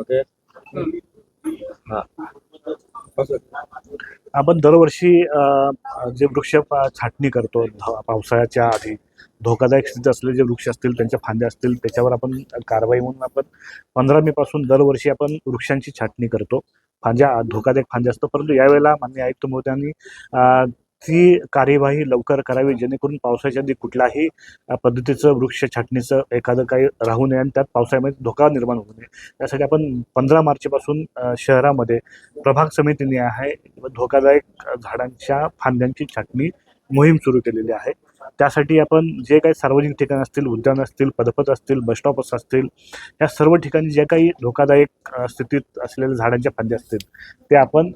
Okay? हा. आपण दरवर्षी जे वृक्ष छाटणी करतो पावसाळ्याच्या आधी धोकादायक स्थितीत असलेले जे वृक्ष असतील त्यांच्या फांद्या असतील त्याच्यावर आपण कारवाई म्हणून आपण पंधरा मे पासून दरवर्षी आपण वृक्षांची छाटणी करतो. फांद्या धोकादायक फांद्या असतो परंतु यावेळेला मान्य आयुक्त महोदयांनी ती कार्यवाही लवकर करावी जेणेकरून पावसाच्या आधी कुठल्याही पद्धतीचं वृक्ष छाटणीचं एखादं काही राहू नये आणि त्यात पावसाळ्यामध्ये धोका निर्माण होऊ नये. त्यासाठी आपण पंधरा मार्चपासून शहरामध्ये प्रभाग समितीने आहे धोकादायक झाडांच्या फांद्यांची छाटणी मोहीम सुरू केलेली आहे. त्यासाठी आपण जे काही सार्वजनिक ठिकाणं असतील उद्यान असतील पदपथ असतील बसस्टॉप्स असतील या सर्व ठिकाणी ज्या काही धोकादायक स्थितीत असलेल्या झाडांच्या फांद्या असतील ते आपण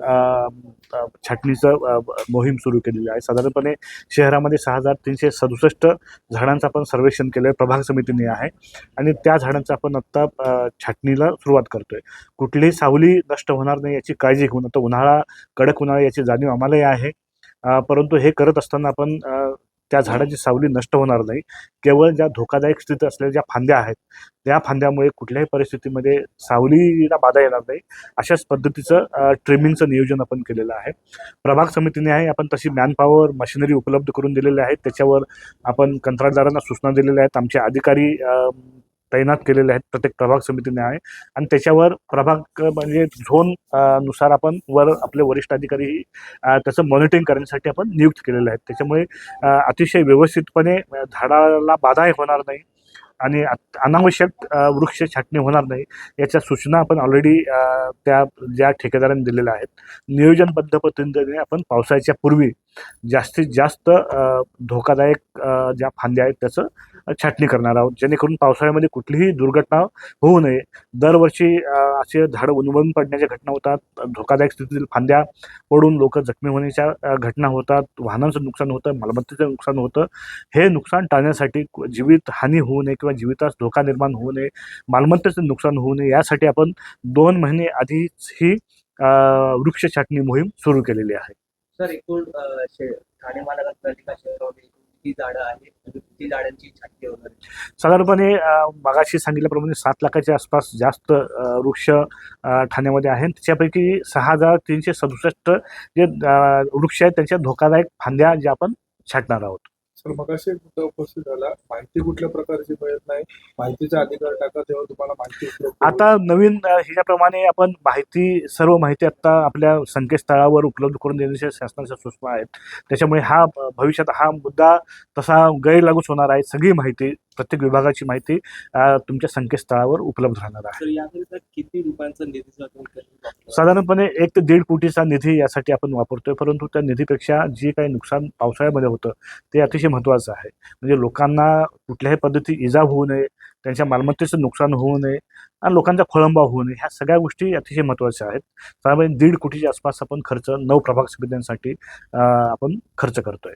छाटणीचं मोहीम सुरू केलेली आहे. साधारणपणे शहरामध्ये सहा हजार तीनशे सदुसष्ट झाडांचं आपण सर्वेक्षण केलं आहे प्रभाग समितीने आहे. आणि त्या झाडांचं आपण आत्ता छाटणीला सुरुवात करतोय. कुठलीही सावली नष्ट होणार नाही याची काळजी घेऊन आता उन्हाळा कडक उन्हाळा याची जाणीव आम्हालाही आहे. परंतु हे करत असताना आपण त्या झाडाची सावली नष्ट होणार नाही. केवळ ज्या धोकादायक स्थितीत असलेल्या ज्या फांद्या आहेत त्या फांद्यामुळे कुठल्याही परिस्थितीमध्ये सावलीला बाधा येणार नाही. अशाच पद्धतीचं ट्रिमिंगचं नियोजन आपण केलेलं आहे. प्रभाग समितीने आहे आपण तशी मॅनपॉवर मशिनरी उपलब्ध करून दिलेली आहेत त्याच्यावर आपण कंत्राटदारांना सूचना दिलेल्या आहेत. आमचे अधिकारी तैनात केलेले आहेत प्रत्येक प्रभाग समितीने आहे. आणि त्याच्यावर प्रभाग म्हणजे झोननुसार आपण वर आपले वरिष्ठ अधिकारी त्याचं मॉनिटरिंग करण्यासाठी आपण नियुक्त केलेले आहेत. त्याच्यामुळे अतिशय व्यवस्थितपणे झाडाला बाधाही होणार नाही आणि अनावश्यक वृक्ष छाटणी होणार नाही याच्या सूचना आपण ऑलरेडी त्या ज्या ठेकेदारांनी दिलेल्या आहेत. नियोजनबद्ध पद्धतीने आपण पावसाळ्याच्या पूर्वी जास्तीत जास्त धोकादायक ज्या फांद्या आहेत त्याचं छाटणी करणार आहोत. जेणेकरून पावसाळ्यामध्ये कुठलीही दुर्घटना होऊ नये. दरवर्षी असे झाडं उन्मळून पडण्याच्या घटना होतात. धोकादायक स्थितीतील फांद्या पडून लोक जखमी होण्याच्या घटना होतात. वाहनांचं नुकसान होतं मालमत्तेचं नुकसान होतं. हे नुकसान टाळण्यासाठी जीवित हानी होऊ नये किंवा जीवितास धोका निर्माण होऊ नये मालमत्तेचं नुकसान होऊ नये यासाठी आपण दोन महिने आधीच ही वृक्ष छाटणी मोहीम सुरू केलेली आहे. सर एकूण ठाणे महानगरपालिका किती झाडं आहेत? म्हणजे किती झाडांची छाटणी होणार साधारणपणे मगाशी सांगितल्याप्रमाणे सात लाखाच्या आसपास जास्त वृक्ष ठाण्यामध्ये आहेत. त्याच्यापैकी सहा हजार तीनशे सदुसष्ट जे वृक्ष आहेत त्यांच्या धोकादायक फांद्या ज्या आपण छाटणार आहोत. तर मगाशी असे मुद्दा उपस्थित झाला. माहिती कुठल्या प्रकारची मिळत नाही. माहितीचा अधिकार टाका तेव्हा तुम्हाला माहिती आता नवीन ह्याच्याप्रमाणे आपण माहिती सर्व माहिती आता आपल्या संकेतस्थळावर उपलब्ध करून देण्याच्या शासनाच्या सूचना आहेत त्याच्यामुळे हा भविष्यात हा मुद्दा तसा गैरलागूच होणार आहे. सगळी माहिती प्रत्येक विभागाची माहिती तुमच्या संकेतस्थळावर उपलब्ध राहणार आहे. किती रुपयांचा निधी? साधारणपणे एक ते दीड कोटीचा निधी यासाठी आपण वापरतोय परंतु त्या निधीपेक्षा जी काही नुकसान पावसाळ्यामध्ये होतं ते अतिशय महत्त्वाचं आहे. म्हणजे लोकांना कुठल्याही पद्धती इजा होऊ नये त्यांच्या मालमत्तेचं नुकसान होऊ नये आणि लोकांचा खोळंबा होऊ नये ह्या सगळ्या गोष्टी अतिशय महत्त्वाच्या आहेत. साधारणपणे दीड कोटीच्या आसपास आपण खर्च नऊ प्रभाग समित्यांसाठी आपण खर्च करतोय.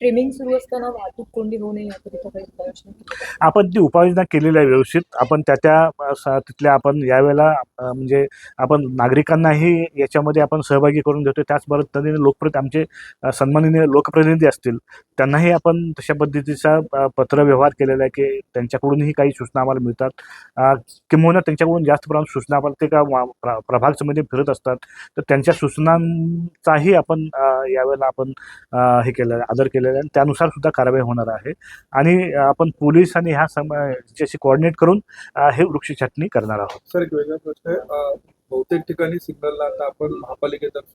ट्रिमिंग सुरू असताना वाहतूक कोंडी होऊ नये याकरिता काही उपाययोजना केली आपण ती उपाययोजना केलेल्या आहे व्यवस्थित आपण त्या त्या स- तिथल्या आपण यावेळेला अ, म्हणजे आपण नागरिकांनाही याच्यामध्ये आपण सहभागी करून घेतो त्याचबरोबर पद्धतीने लोकप्रति आमचे अ, सन्माननीय लोकप्रतिनिधी असतील त्यांनाही आपण तशा पद्धतीचा अ, पत्रव्यवहार केलेला आहे की त्यांच्याकडूनही काही सूचना आम्हाला मिळतात. अ, किंबहुना त्यांच्याकडून जास्त प्रमाणात सूचना आम्हाला ते का वा- प्र- प्रभाग समिती फिरत असतात तर त्यांच्या सूचनांचाही आपण अ, यावेळेला आपण अ, हे केलं आदर केलेला आहे त्यानुसार सुद्धा कारवाई होणार आहे. आणि आपण पोलीस आणि ह्या सम याच्याशी कोऑर्डिनेट करून हे वृक्ष छाटणी करणार आहोत. सर एक वेगळा प्रश्न बहुतेक ठिकाणी सिग्नलला आता आपण महापालिकेतर्फे